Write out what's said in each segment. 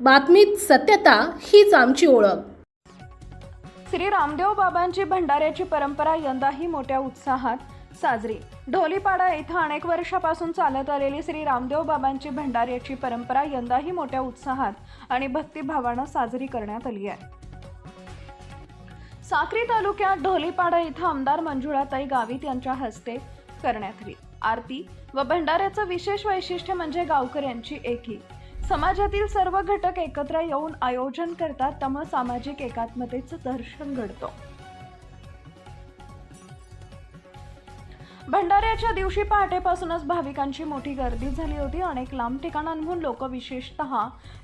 बातमीत सत्यता हीच आमची ओळख. श्री रामदेव बाबांची भंडाऱ्याची परंपरा यंदाही मोठ्या उत्साहात साजरी. ढोलीपाडा येथे अनेक वर्षापासून चालत आलेली श्री रामदेव बाबांची भंडाऱ्याची परंपरा यंदाही मोठ्या उत्साहात आणि भक्तिभावानं साजरी करण्यात आली आहे. साक्री तालुक्यात ढोलीपाडा इथं आमदार मंजुळाताई गावित यांच्या हस्ते करण्यात आली. आरती व भंडाऱ्याचं विशेष वैशिष्ट्य म्हणजे गावकऱ्यांची एकी. समाजातील सर्व घटक एकत्र येऊन आयोजन करतात त्यामुळे सामाजिक एकात्मतेचं दर्शन घडतं. भंडाऱ्याच्या दिवशी पहाटेपासूनच भाविकांची मोठी गर्दी झाली होती. अनेक लांब ठिकाणांहून लोक विशेषतः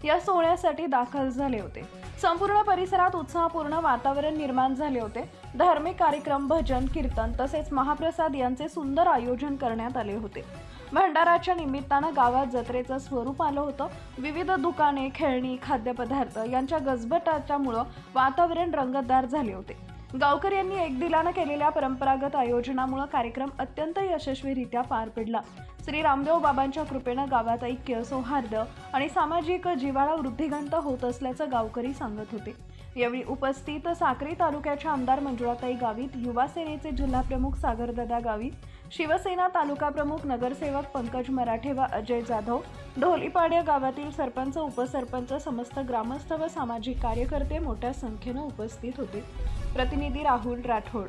या सोहळ्यासाठी दाखल झाले होते. संपूर्ण परिसरात उत्साहपूर्ण वातावरण निर्माण झाले होते. धार्मिक कार्यक्रम भजन कीर्तन तसेच महाप्रसाद यांचे सुंदर आयोजन करण्यात आले होते. भंडाराच्या निमित्तानं गावात जत्रेचं स्वरूप आलं होतं. विविध दुकाने खेळणी खाद्यपदार्थ यांच्या गजबटाच्यामुळं वातावरण रंगतदार झाले होते. गावकऱ्यांनी एकदिलानं केलेल्या परंपरागत आयोजनामुळे कार्यक्रम अत्यंत यशस्वीरित्या पार पडला. श्री रामदेव बाबांच्या कृपेनं गावात ऐक्य सौहार्द आणि सामाजिक जिव्हाळा वृद्धिगंत होत असल्याचं गावकरी सांगत होते. यावेळी उपस्थित साक्री तालुक्याच्या आमदार मंजुळाताई गावित युवा सेनेचे जिल्हाप्रमुख सागरदादा गावित शिवसेना तालुका प्रमुख नगरसेवक पंकज मराठे व अजय जाधव ढोलीपाड्या गावातील सरपंच उपसरपंच समस्त ग्रामस्थ व सामाजिक कार्यकर्ते मोठ्या संख्येनं उपस्थित होते. प्रतिनिधी राहुल राठोड